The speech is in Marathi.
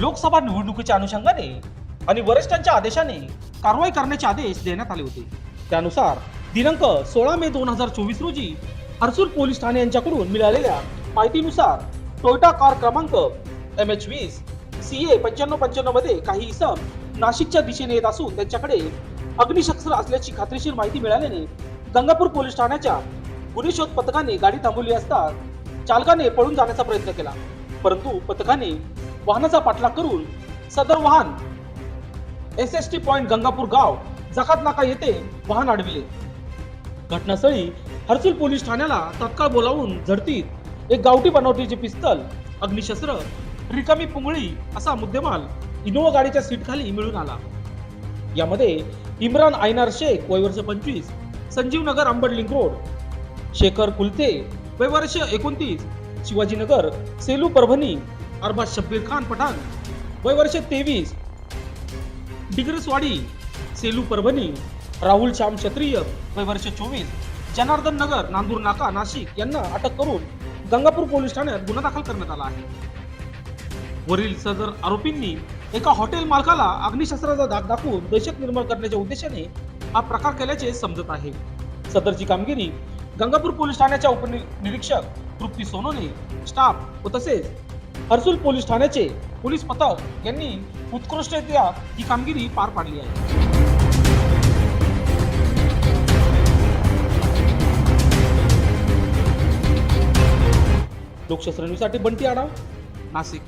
लोकसभा निवडणुकीच्या अनुषंगाने आणि वरिष्ठांच्या आदेशाने कारवाई करण्याचे आदेश देण्यात आले होते. त्यानुसार दिनांक सोळा मे दोन हजार चोवीस रोजी हर्सूल पोलीस ठाणे यांच्याकडून मिळालेल्या माहितीनुसार टोयोटा कार क्रमांक एम एच वीस सी ए पंच्याण्णव पंच्याण्णवमध्ये काही इसम नाशिकच्या दिशेने येत असून त्यांच्याकडे अग्निशस्त्र असल्याची खात्रीशीर माहिती मिळाल्याने गंगापूर पोलीस ठाण्याच्या गुन्हे शोध पथकाने गाडी थांबवली असता चालकाने पळून जाण्याचा प्रयत्न केला. परंतु पथकाने वाहनाचा पाठलाग करून सदर वाहन S S T point Gangapur गाव जकात नाका येथे वाहन अडविले घटनास्थळी हर्सुल पोलीस ठाण्याला तत्काळ बोलावून झडतीत एक गावठी बनावटीचे पिस्तल अग्निशस्त्र रिकामी पुंगळी असा मुद्देमाल इनोवा गाडीच्या सीट खाली मिळून आला. यामध्ये इम्रान आयनार शेख वय वर्ष पंचवीस संजीव नगर अंबड लिंक रोड शेखर कुलते वय वर्ष एकोणतीस शिवाजीनगर सेलू परभणी अरबाज शब्बीर खान पठाण वय वर्ष तेवीस डिग्रसवाडी सेलू परभणी राहुल श्याम क्षत्रिय वय वर्ष चोवीस जनार्दन नगर नांदूर नाका नाशिक यांना अटक करून गंगापूर पोलीस ठाण्यात गुन्हा दाखल करण्यात आला आहे. वरील सदर आरोपींनी एका हॉटेल मालकाला अग्निशस्त्राचा धाक दाखवून दहशत निर्माण करण्याच्या उद्देशाने हा प्रकार केल्याचे समजत आहे. सदरची कामगिरी गंगापूर पोलीस ठाण्याच्या उपनिरीक्षक तृप्ती सोनोने स्टाफ व तसेच हर्सुल पोलीस ठाण्याचे पोलीस पथक यांनी उत्कृष्टरित्या ही कामगिरी पार पाडली आहे. लोकशास्त्र न्यूजसाठी बंटी आढाव नाशिक.